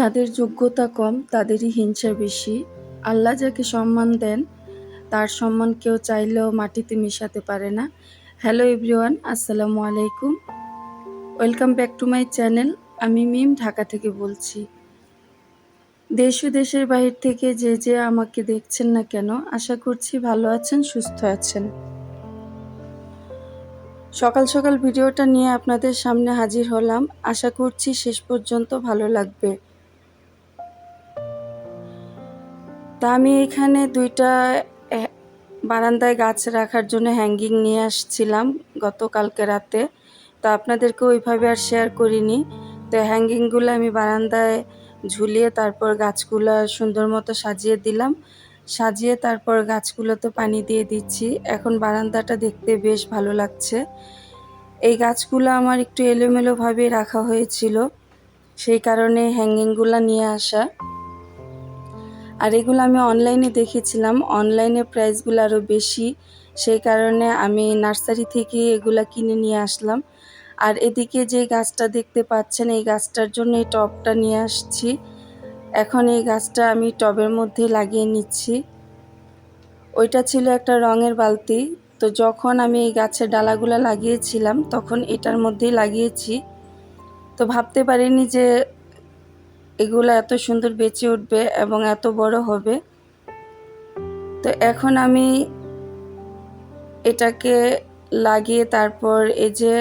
যাদের যোগ্যতা কম, তাদেরই হিংসা বেশি। আল্লাহ যাকে সম্মান দেন, তার সম্মান কেউ চাইলেও মাটিতে মেশাতে পারে না। হ্যালো এভরিওয়ান, আসসালামু আলাইকুম। Welcome back to my channel, আমি মিম ঢাকা থেকে বলছি। দেশ দেশের বাহির থেকে যে যে আমাকে দেখছেন না কেন, আশা করছি ভালো আছেন, সুস্থ আছেন। সকাল সকাল ভিডিওটা নিয়ে আপনাদের সামনে হাজির হলাম। আশা করছি শেষ পর্যন্ত ভালো লাগবে। তা আমি এখানে দুইটা বারান্দায় গাছ রাখার জন্য হ্যাঙ্গিং নিয়ে আসছিলাম গতকালকে রাতে। তো আপনাদেরকে ওইভাবে আর শেয়ার করিনি। তো হ্যাঙ্গিংগুলো আমি বারান্দায় ঝুলিয়ে তারপর গাছগুলো সুন্দর মতো সাজিয়ে দিলাম। সাজিয়ে তারপর গাছগুলোতে পানি দিয়ে দিচ্ছি। এখন বারান্দাটা দেখতে বেশ ভালো লাগছে। এই গাছগুলো আমার একটু এলোমেলোভাবে রাখা হয়েছিল। সেই কারণে হ্যাঙ্গিংগুলো নিয়ে আসা। আর এগুলো আমি অনলাইনে দেখেছিলাম। অনলাইনে প্রাইসগুলো আরও বেশি, সেই কারণে আমি নার্সারি থেকে এগুলা কিনে নিয়ে আসলাম। আর এদিকে যে গাছটা দেখতে পাচ্ছেন, এই গাছটার জন্য এই টবটা নিয়ে আসছি। এখন এই গাছটা আমি টবের মধ্যে লাগিয়ে নিচ্ছি। ওইটা ছিল একটা রঙের বালতি। তো যখন আমি এই গাছের ডালাগুলো লাগিয়েছিলাম, তখন এটার মধ্যেই লাগিয়েছি। তো ভাবতে পারিনি যে এগুলো এত সুন্দর বেঁচে উঠবে এবং এত বড় হবে। তো এখন আমি এটাকে লাগিয়ে তারপর এই যে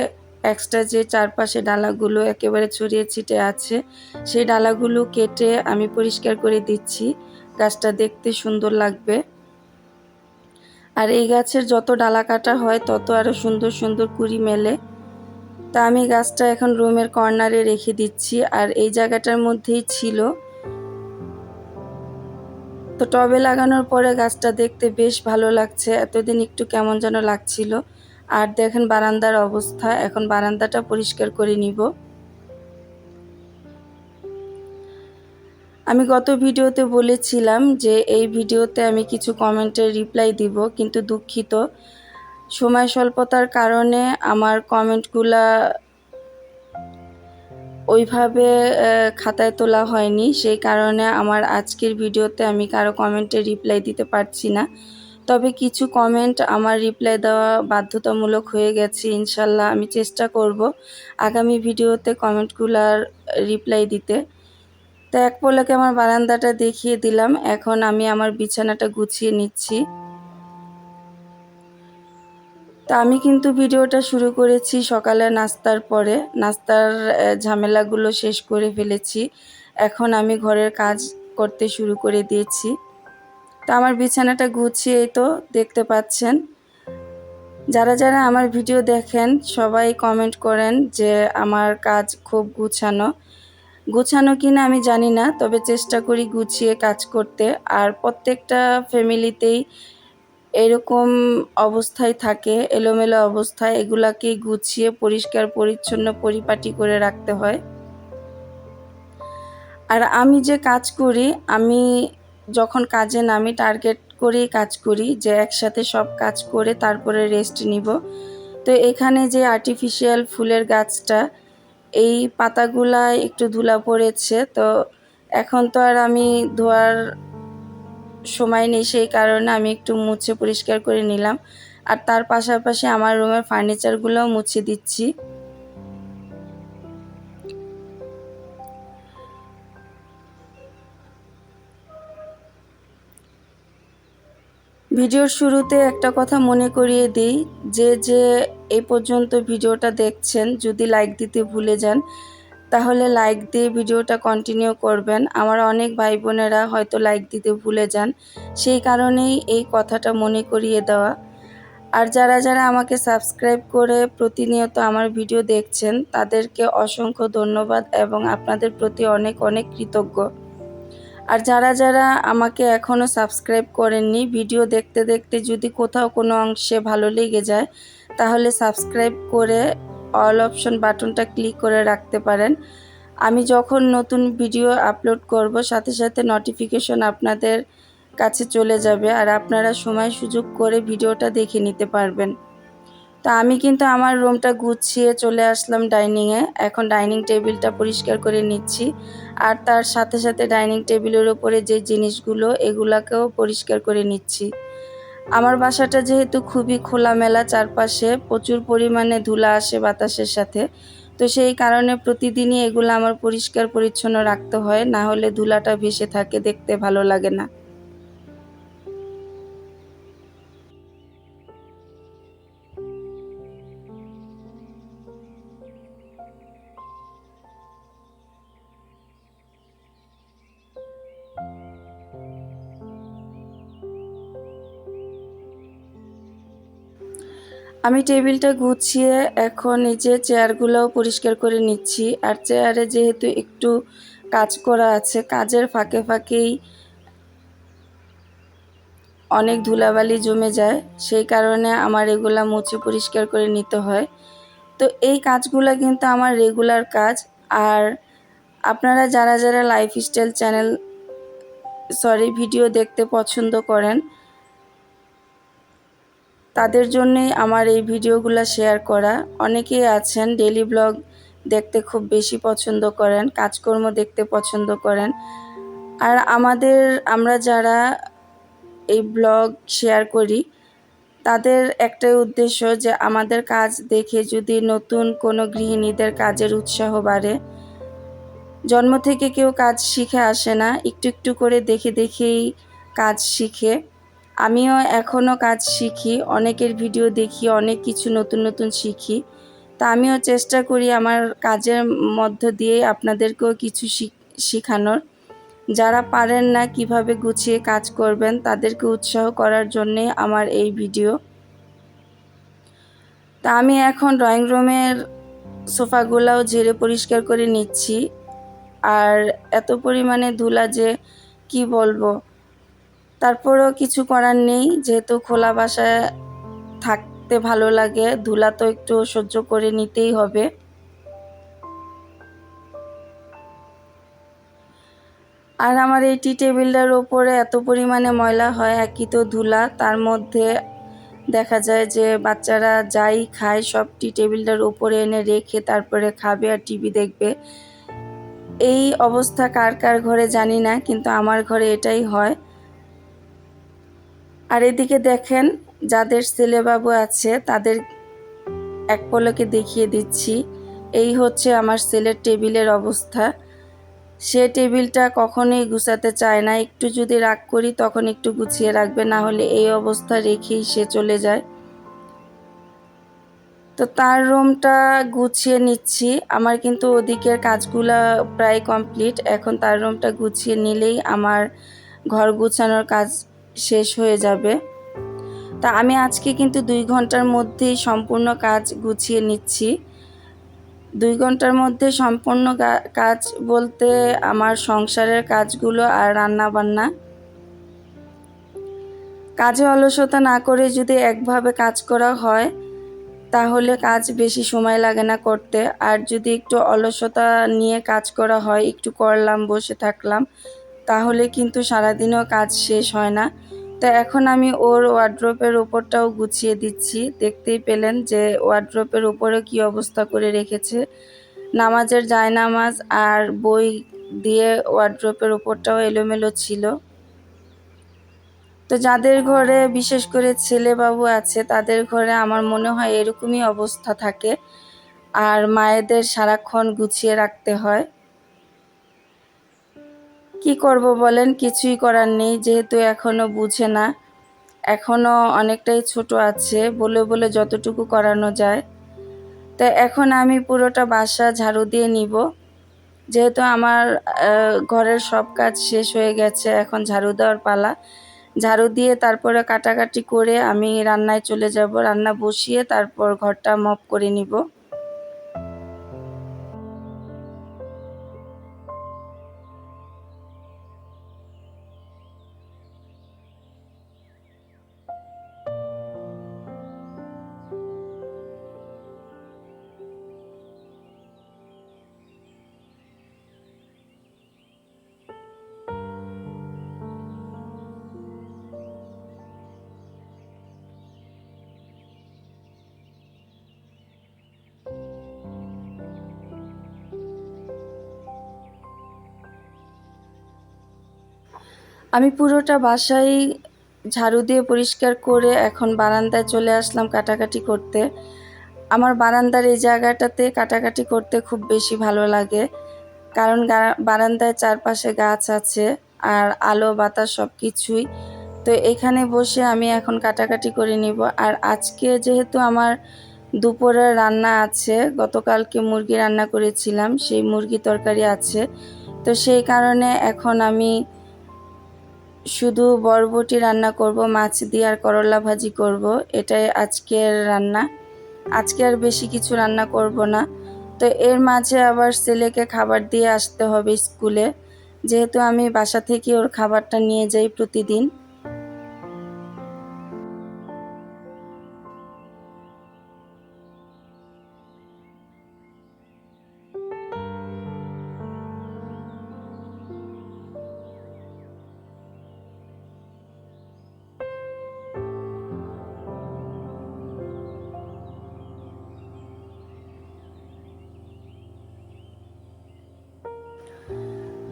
এক্সট্রা যে চারপাশে ডালাগুলো একেবারে ছড়িয়ে ছিটে আছে, সেই ডালাগুলো কেটে আমি পরিষ্কার করে দিচ্ছি। গাছটা দেখতে সুন্দর লাগবে। আর এই গাছের যত ডালা কাটা হয়, তত আরও সুন্দর সুন্দর কুড়ি মেলে। তা আমি গাছটা এখন রুমের কর্নারে রেখে দিচ্ছি, আর এই জায়গাটার মধ্যেই ছিল। তো টবে লাগানোর পরে গাছটা দেখতে বেশ ভালো লাগছে, এতদিন একটু কেমন যেন লাগছিল। আর দেখেন বারান্দার অবস্থা, এখন বারান্দাটা পরিষ্কার করে নিব। আমি গত ভিডিওতে বলেছিলাম যে এই ভিডিওতে আমি কিছু কমেন্টের রিপ্লাই দিব, কিন্তু দুঃখিত। সময় স্বল্পতার কারণে আমার কমেন্টগুলা ওইভাবে খাতায় তোলা হয়নি। সেই কারণে আমার আজকের ভিডিওতে আমি কারও কমেন্টে রিপ্লাই দিতে পারছি না। তবে কিছু কমেন্ট আমার রিপ্লাই দেওয়া বাধ্যতামূলক হয়ে গেছে, ইনশাল্লাহ আমি চেষ্টা করব আগামী ভিডিওতে কমেন্টগুলার রিপ্লাই দিতে। তো এক পলকে আমার বারান্দাটা দেখিয়ে দিলাম। এখন আমি আমার বিছানাটা গুছিয়ে নিচ্ছি। তা আমি কিন্তু ভিডিওটা শুরু করেছি সকালে নাস্তার পরে। নাস্তার ঝামেলাগুলো শেষ করে ফেলেছি। এখন আমি ঘরের কাজ করতে শুরু করে দিয়েছি। তা আমার বিছানাটা গুছিয়েই তো দেখতে পাচ্ছেন। যারা যারা আমার ভিডিও দেখেন, সবাই কমেন্ট করেন যে আমার কাজ খুব গুছানো। গুছানো কিনা আমি জানি না, তবে চেষ্টা করি গুছিয়ে কাজ করতে। আর প্রত্যেকটা ফ্যামিলিতেই এরকম অবস্থায় থাকে, এলোমেলো অবস্থায়, এগুলাকে গুছিয়ে পরিষ্কার, পরিচ্ছন্ন, পরিপাটি করে রাখতে হয়। আর আমি যে কাজ করি, আমি যখন কাজে নামি, টার্গেট করেই কাজ করি যে একসাথে সব কাজ করে তারপরে রেস্ট নিব। তো এখানে যে আর্টিফিশিয়াল ফুলের গাছটা, এই পাতাগুলা একটু ধুলা পড়েছে, তো এখন তো আর আমি ধোয়ার সময় নেই, সেই কারণে আমি একটু মুছে পরিষ্কার করে নিলাম। আর তার পাশাপাশি আমার রুমের ফার্নিচারগুলোও মুছে দিচ্ছি। ভিডিওর শুরুতে একটা কথা মনে করিয়ে দিই, যে যে, এই পর্যন্ত ভিডিওটা দেখছেন, যদি লাইক দিতে ভুলে যান তাহলে লাইক দিয়ে ভিডিওটা কন্টিনিউ করবেন। আমার অনেক ভাই বোনেরা হয়তো লাইক দিতে ভুলে যান। সেই কারণেই এই কথাটা মনে করিয়ে দেওয়া। আর যারা যারা আমাকে সাবস্ক্রাইব করে প্রতিনিয়ত আমার ভিডিও দেখছেন, তাদেরকে অসংখ্য ধন্যবাদ এবং আপনাদের প্রতি অনেক অনেক কৃতজ্ঞ। আর যারা যারা আমাকে এখনও সাবস্ক্রাইব করেননি ভিডিও দেখতে দেখতে যদি কোথাও কোনো অংশে ভালো লেগে যায়, তাহলে সাবস্ক্রাইব করে অল অপশন বাটনটা ক্লিক করে রাখতে পারেন। আমি যখন নতুন ভিডিও আপলোড করব, সাথে সাথে নোটিফিকেশন আপনাদের কাছে চলে যাবে আর আপনারা সময় সুযোগ করে ভিডিওটা দেখে নিতে পারবেন। তা আমি কিন্তু আমার রুমটা গুছিয়ে চলে আসলাম ডাইনিংয়ে। এখন ডাইনিং টেবিলটা পরিষ্কার করে নিচ্ছি। আর তার সাথে সাথে ডাইনিং টেবিলের ওপরে যে জিনিসগুলো, এগুলাকেও পরিষ্কার করে নিচ্ছি। আমার বাসাটা যেহেতু খুবই খোলামেলা, চারপাশে প্রচুর পরিমাণে ধুলা আসে বাতাসের সাথে, তো সেই কারণে প্রতিদিনই এগুলো আমার পরিষ্কার পরিচ্ছন্ন রাখতে হয়, না হলে ধুলাটা ভেসে থাকে, দেখতে ভালো লাগে না। আমি টেবিলটা গুছিয়ে এখন নিচে চেয়ারগুলোও পরিষ্কার করে নিচ্ছি। আর চেয়ারে যেহেতু একটু কাজ করা আছে, কাজের ফাঁকে ফাঁকেই অনেক ধুলাবালি জমে যায়, সেই কারণে আমার এগুলা মুছে পরিষ্কার করে নিতে হয়। তো এই কাজগুলো কিন্তু আমার রেগুলার কাজ। আর আপনারা যারা যারা লাইফস্টাইল চ্যানেল সরি ভিডিও দেখতে পছন্দ করেন তাদের জন্যই আমার এই ভিডিওগুলো শেয়ার করা। অনেকেই আছেন ডেলি ব্লগ দেখতে খুব বেশি পছন্দ করেন, কাজকর্ম দেখতে পছন্দ করেন। আর আমাদের, আমরা যারা এই ব্লগ শেয়ার করি, তাদের একটাই উদ্দেশ্য যে আমাদের কাজ দেখে যদি নতুন কোনো গৃহিণীদের কাজের উৎসাহ বাড়ে। জন্ম থেকে কেউ কাজ শিখে আসে না, একটু একটু করে দেখে দেখেই কাজ শিখে। আমিও এখনও কাজ শিখি, অনেকের ভিডিও দেখি, অনেক কিছু নতুন নতুন শিখি। তা আমিও চেষ্টা করি আমার কাজের মধ্য দিয়ে আপনাদেরকেও কিছু শিখানোর। যারা পারেন না কীভাবে গুছিয়ে কাজ করবেন, তাদেরকে উৎসাহ করার জন্যে আমার এই ভিডিও। তা আমি এখন ড্রয়িং রুমের সোফাগুলাও ঝেড়ে পরিষ্কার করে নিচ্ছি। আর এত পরিমাণে ধুলা যে, কি বলব? তারপরেও কিছু করার নেই, যেহেতু খোলা বাসায় থাকতে ভালো লাগে, ধুলা তো একটু সহ্য করে নিতেই হবে। আর আমার এই টি টেবিলটার ওপরে এত পরিমাণে ময়লা হয়, একই তো ধুলা। তার মধ্যে দেখা যায় যে বাচ্চারা যাই খায়, সব টি টেবিলটার ওপরে এনে রেখে তারপরে খাবে আর টিভি দেখবে। এই অবস্থা কার কার ঘরে জানি না, কিন্তু আমার ঘরে এটাই হয়। আর এদিকে দেখেন, যাদের ছেলেবাবু আছে, তাদের এক পলকে দেখিয়ে দিচ্ছি। এই হচ্ছে আমার ছেলের টেবিলের অবস্থা। সে টেবিলটা কখনোই গুছাতে চায় না। একটু যদি রাগ করি, তখন একটু গুছিয়ে রাখবে, না হলে এই অবস্থা রেখেই সে চলে যায়। তো তার রুমটা গুছিয়ে নিচ্ছি। আমার কিন্তু ওদিকের কাজগুলো প্রায় কমপ্লিট। এখন তার রুমটা গুছিয়ে নিলেই আমার ঘর গুছানোর কাজ শেষ হয়ে যাবে। তা আমি আজকে কিন্তু দুই ঘণ্টার মধ্যেই সম্পূর্ণ কাজ গুছিয়ে নিচ্ছি। দুই ঘণ্টার মধ্যে সম্পূর্ণ কাজ বলতে আমার সংসারের কাজগুলো আর রান্না বান্না কাজে অলসতা না করে যদি একভাবে কাজ করা হয়, তাহলে কাজ বেশি সময় লাগে না করতে। আর যদি একটু অলসতা নিয়ে কাজ করা হয়, একটু করলাম, বসে থাকলাম, তাহলে কিন্তু সারাদিনও কাজ শেষ হয় না। তো এখন আমি ওর ওয়ার্ড্রপের ওপরটাও গুছিয়ে দিচ্ছি। দেখতেই পেলেন যে ওয়ার্ড্রপের উপরে কি অবস্থা করে রেখেছে। নামাজের জায়নামাজ আর বই দিয়ে ওয়ার্ড্রপের ওপরটাও এলোমেলো ছিল। তো যাদের ঘরে বিশেষ করে ছেলে বাবু আছে, তাদের ঘরে আমার মনে হয় এরকমই অবস্থা থাকে। আর মায়েদের সারাক্ষণ গুছিয়ে রাখতে হয়। কি করব বলেন? কিছুই করার নেই, যেহেতু এখনও বুঝে না। এখনও অনেকটাই ছোট আছে, বলে বলে যতটুকু করানো যায়। তো এখন আমি পুরোটা বাসা ঝাড়ু দিয়ে নিব। যেহেতু আমার ঘরের সব কাজ শেষ হয়ে গেছে, এখন ঝাড়ু দেওয়ার পালা। ঝাড়ু দিয়ে তারপরে কাটাকাটি করে আমি রান্নায় চলে যাব। রান্না বসিয়ে তারপর ঘরটা মপ করে নিব। আমি পুরোটা বাসায় ঝাড়ু দিয়ে পরিষ্কার করে এখন বারান্দায় চলে আসলাম কাটাকাটি করতে। আমার বারান্দার এই জায়গাটাতে কাটাকাটি করতে খুব বেশি ভালো লাগে, কারণ বারান্দায় চারপাশে গাছ আছে আর আলো, বাতাস সব কিছুই তো এখানে বসে আমি এখন কাটাকাটি করে নিব। আর আজকে যেহেতু আমার দুপুরের রান্না আছে, গতকালকে মুরগি রান্না করেছিলাম, সেই মুরগি তরকারি আছে। তো সেই কারণে এখন আমি শুধু বরবটি রান্না করব, মাছ দিয়ে আর করলা ভাজি করব, এটাই আজকের রান্না। আজকে আর বেশি কিছু রান্না করব না। তো এর মাঝে আবার ছেলেকে খাবার দিয়ে আসতে হবে স্কুলে। যেহেতু আমি বাসা থেকে ওর খাবারটা নিয়ে যাই প্রতিদিন।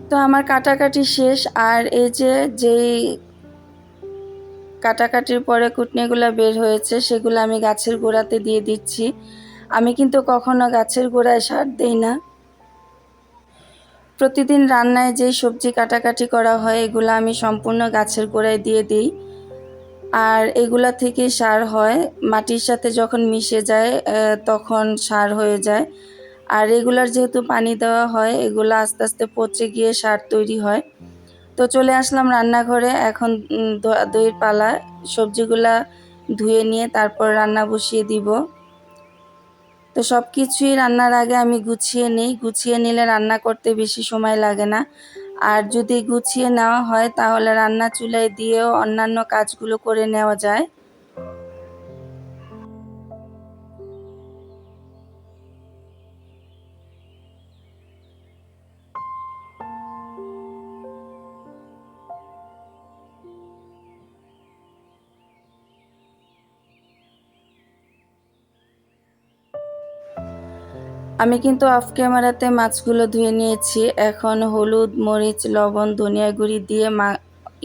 তো আমার কাটাকাটি শেষ, আর এই যে যেই কাটাকাটির পরে কুটনিগুলো বের হয়েছে, সেগুলো আমি গাছের গোড়াতে দিয়ে দিচ্ছি। আমি কিন্তু কখনো গাছের গোড়ায় সার দেই না। প্রতিদিন রান্নায় যেই সবজি কাটাকাটি করা হয়, এগুলো আমি সম্পূর্ণ গাছের গোড়ায় দিয়ে দিই। আর এগুলা থেকে সার হয়। মাটির সাথে যখন মিশে যায় তখন সার হয়ে যায়। আর রেগুলার যেহেতু পানি দেওয়া হয়, এগুলো আস্তে আস্তে পচে গিয়ে সার তৈরি হয়। তো চলে আসলাম রান্নাঘরে। এখন দইয়ের পালা, সবজিগুলা ধুয়ে নিয়ে তারপর রান্না বসিয়ে দিব। তো সব কিছুই রান্নার আগে আমি গুছিয়ে নিই। গুছিয়ে নিলে রান্না করতে বেশি সময় লাগে না। আর যদি গুছিয়ে নেওয়া হয়, তাহলে রান্না চুলায় দিয়েও অন্যান্য কাজগুলো করে নেওয়া যায়। আমি কিন্তু অফ ক্যামেরাতে মাছগুলো ধুয়ে নিয়েছি। এখন হলুদ, মরিচ, লবণ, ধনিয়া গুঁড়ি দিয়ে মা,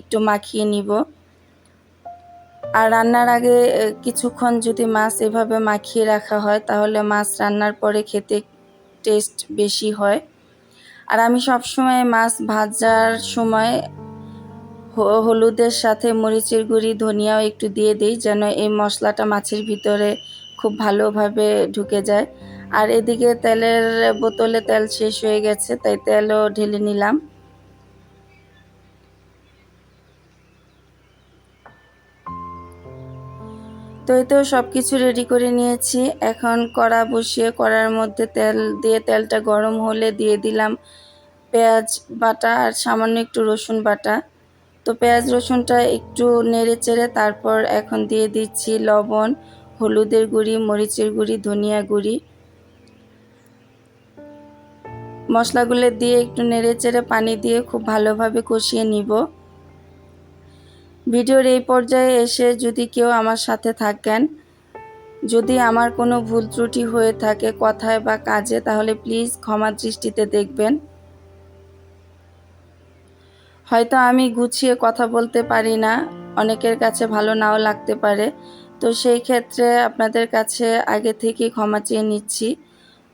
একটু মাখিয়ে নিব। আর রান্নার আগে কিছুক্ষণ যদি মাছ এভাবে মাখিয়ে রাখা হয়, তাহলে মাছ রান্নার পরে খেতে টেস্ট বেশি হয়। আর আমি সবসময় মাছ ভাজার সময় হলুদের সাথে মরিচের গুঁড়ি, ধনিয়াও একটু দিয়ে দিই, যেন এই মশলাটা মাছের ভিতরে খুব ভালোভাবে ঢুকে যায়। আর এদিকে তেলের বোতলে তেল শেষ হয়ে গেছে, তাই তেলও ঢেলে নিলাম। তো এই তো সব কিছু রেডি করে নিয়েছি। এখন কড়া বসিয়ে কড়ার মধ্যে তেল দিয়ে তেলটা গরম হলে দিয়ে দিলাম পেঁয়াজ বাটা আর সামান্য একটু রসুন বাটা। তো পেঁয়াজ রসুনটা একটু নেড়ে চেড়ে তারপর এখন দিয়ে দিচ্ছি লবণ, হলুদের গুঁড়ি, মরিচের গুঁড়ি, ধনিয়া গুঁড়ি। মশলাগুলো দিয়ে একটু নেড়ে চেড়ে পানি দিয়ে খুব ভালোভাবে কষিয়ে নিব। ভিডিওর এই পর্যায়ে এসে যদি কেউ আমার সাথে থাকেন, যদি আমার কোনো ভুল ত্রুটি হয়ে থাকে কথায় বা কাজে, তাহলে প্লিজ ক্ষমা দৃষ্টিতে দেখবেন। হয়তো আমি গুছিয়ে কথা বলতে পারি না, অনেকের কাছে ভালো নাও লাগতে পারে। তো সেই ক্ষেত্রে আপনাদের কাছে আগে থেকেই ক্ষমা চেয়ে নিচ্ছি।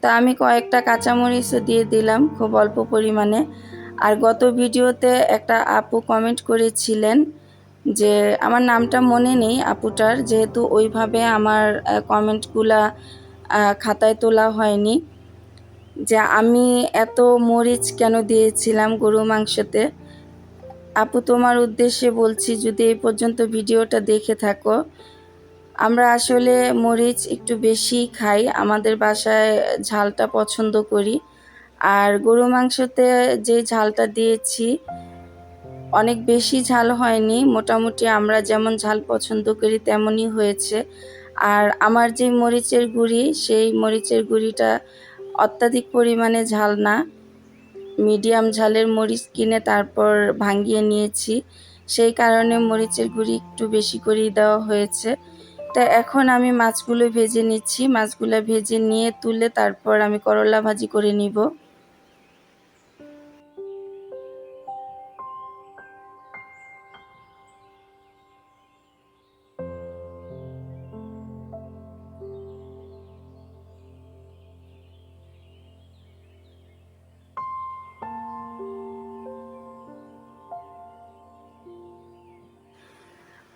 তা আমি কয়েকটা কাঁচামরিচও দিয়ে দিলাম খুব অল্প পরিমাণে। আর গত ভিডিওতে একটা আপু কমেন্ট করেছিলেন যে, আমার নামটা মনে নেই আপুটার, যেহেতু ওইভাবে আমার কমেন্টগুলা খাতায় তোলা হয়নি। যে আমি এত মরিচ কেন দিয়েছিলাম গরু মাংসতে? আপু তোমার উদ্দেশ্যে বলছি, যদি এই পর্যন্ত ভিডিওটা দেখে থাকো আমরা আসলে মরিচ একটু বেশি খাই। আমাদের বাসায় ঝালটা পছন্দ করি। আর গরু মাংসতে যে ঝালটা দিয়েছি, অনেক বেশি ঝাল হয়নি। মোটামুটি আমরা যেমন ঝাল পছন্দ করি, তেমনই হয়েছে। আর আমার যে মরিচের গুঁড়ি, সেই মরিচের গুঁড়িটা অত্যাধিক পরিমাণে ঝাল না। মিডিয়াম ঝালের মরিচ কিনে তারপর ভাঙিয়ে নিয়েছি। সেই কারণে মরিচের গুঁড়ি একটু বেশি করেই দেওয়া হয়েছে। তা এখন আমি মাছগুলো ভেজে নিচ্ছি। মাছগুলো ভেজে নিয়ে তুলে তারপর আমি করলা ভাজি করে নিব।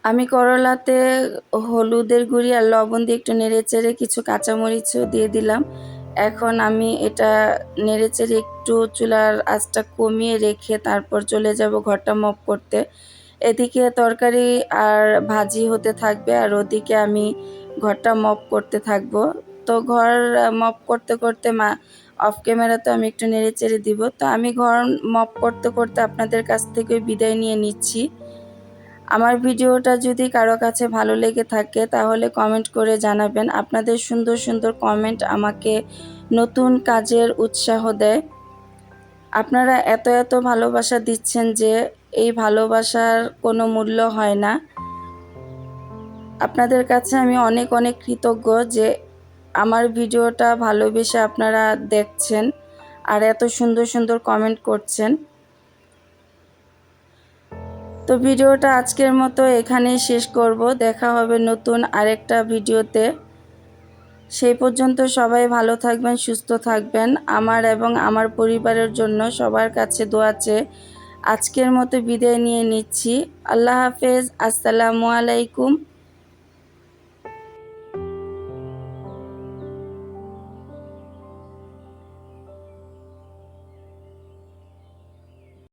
আমি করলাতে হলুদের গুঁড়ি আর লবণ দিয়ে একটু নেড়েচেড়ে কিছু কাঁচামরিচও দিয়ে দিলাম। এখন আমি এটা নেড়েচেড়ে একটু চুলার আঁচটা কমিয়ে রেখে তারপর চলে যাব ঘরটা মপ করতে। এদিকে তরকারি আর ভাজি হতে থাকবে আর ওদিকে আমি ঘরটা মপ করতে থাকব। তো ঘর মপ করতে করতে মা, অফ ক্যামেরাতে আমি একটু নেড়ে চেড়ে দিব। তো আমি ঘর মপ করতে করতে আপনাদের কাছ থেকে বিদায় নিয়ে নিচ্ছি। আমার ভিডিওটা যদি কারও কাছে ভালো লেগে থাকে, তাহলে কমেন্ট করে জানাবেন। আপনাদের সুন্দর সুন্দর কমেন্ট আমাকে নতুন কাজের উৎসাহ দেয়। আপনারা এত এত ভালোবাসা দিচ্ছেন যে এই ভালোবাসার কোনো মূল্য হয় না। আপনাদের কাছে আমি অনেক অনেক কৃতজ্ঞ যে আমার ভিডিওটা ভালোবেসে আপনারা দেখছেন আর এত সুন্দর সুন্দর কমেন্ট করছেন। তো ভিডিওটা আজকের মতো এখানেই শেষ করব। দেখা হবে নতুন আরেকটা ভিডিওতে। সেই পর্যন্ত সবাই ভালো থাকবেন, সুস্থ থাকবেন। আমার এবং আমার পরিবারের জন্য সবার কাছে দোয়াচ্ছে আজকের মতো বিদায় নিয়ে নিচ্ছি। আল্লাহ হাফেজ। আসসালামু আলাইকুম।